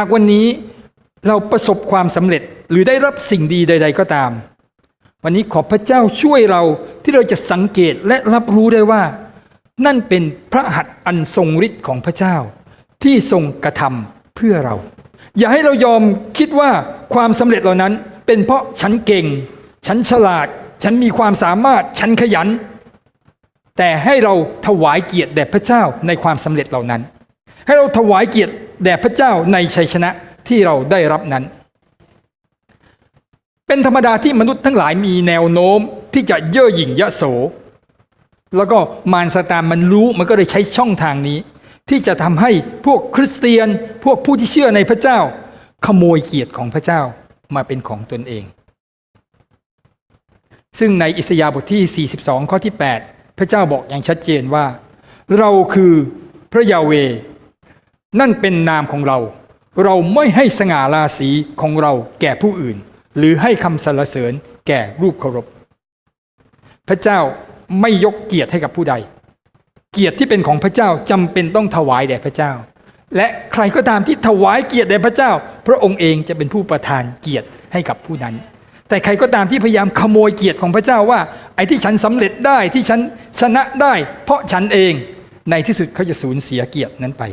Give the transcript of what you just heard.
หากวันนี้เราประสบความสำเร็จหรือได้รับสิ่งดีใด ๆ ก็ตาม วันนี้ขอพระเจ้าช่วยเราที่เราจะสังเกตและรับรู้ได้ว่า นั่นเป็นพระหัตถ์อันทรงฤทธิ์ของพระเจ้า ที่ทรงกระทำเพื่อเรา อย่าให้เรายอมคิดว่าความสำเร็จเหล่านั้น เป็นเพราะฉันเก่ง ฉันฉลาด ฉันมีความสามารถ ฉันขยัน แต่ให้เราถวายเกียรติแด่พระเจ้าในความสำเร็จเหล่านั้น ให้เราถวายเกียรติ แด่พระเจ้าในชัยชนะที่เราได้รับนั้น เป็นธรรมดาที่มนุษย์ทั้งหลายมีแนวโน้มที่จะเย่อหยิ่งยะโส แล้วก็มารซาตานมันรู้มันก็เลยใช้ช่องทางนี้ ที่จะทำให้พวกคริสเตียนพวกผู้ที่เชื่อในพระเจ้า ขโมยเกียรติของพระเจ้ามาเป็นของตนเอง ซึ่งในอิสยาห์บทที่ 42 ข้อที่ 8 พระเจ้าบอกอย่างชัดเจนว่า เราคือพระยาเว นั่นเป็นนามของเรา เราไม่ให้สง่าราศีของเราแก่ผู้อื่น หรือให้คำสรรเสริญแก่รูปเคารพ พระเจ้าไม่ยกเกียรติให้กับผู้ใด เกียรติที่เป็นของพระเจ้าจำเป็นต้องถวายแด่พระเจ้า และใครก็ตามที่ถวายเกียรติแด่พระเจ้า พระองค์เองจะเป็นผู้ประทานเกียรติให้กับผู้นั้น แต่ใครก็ตามที่พยายามขโมยเกียรติของพระเจ้าว่า ไอ้ที่ฉันสำเร็จได้ที่ฉันชนะได้ เพราะฉันเองในที่สุดเขาจะสูญเสียเกียรตินั้นไป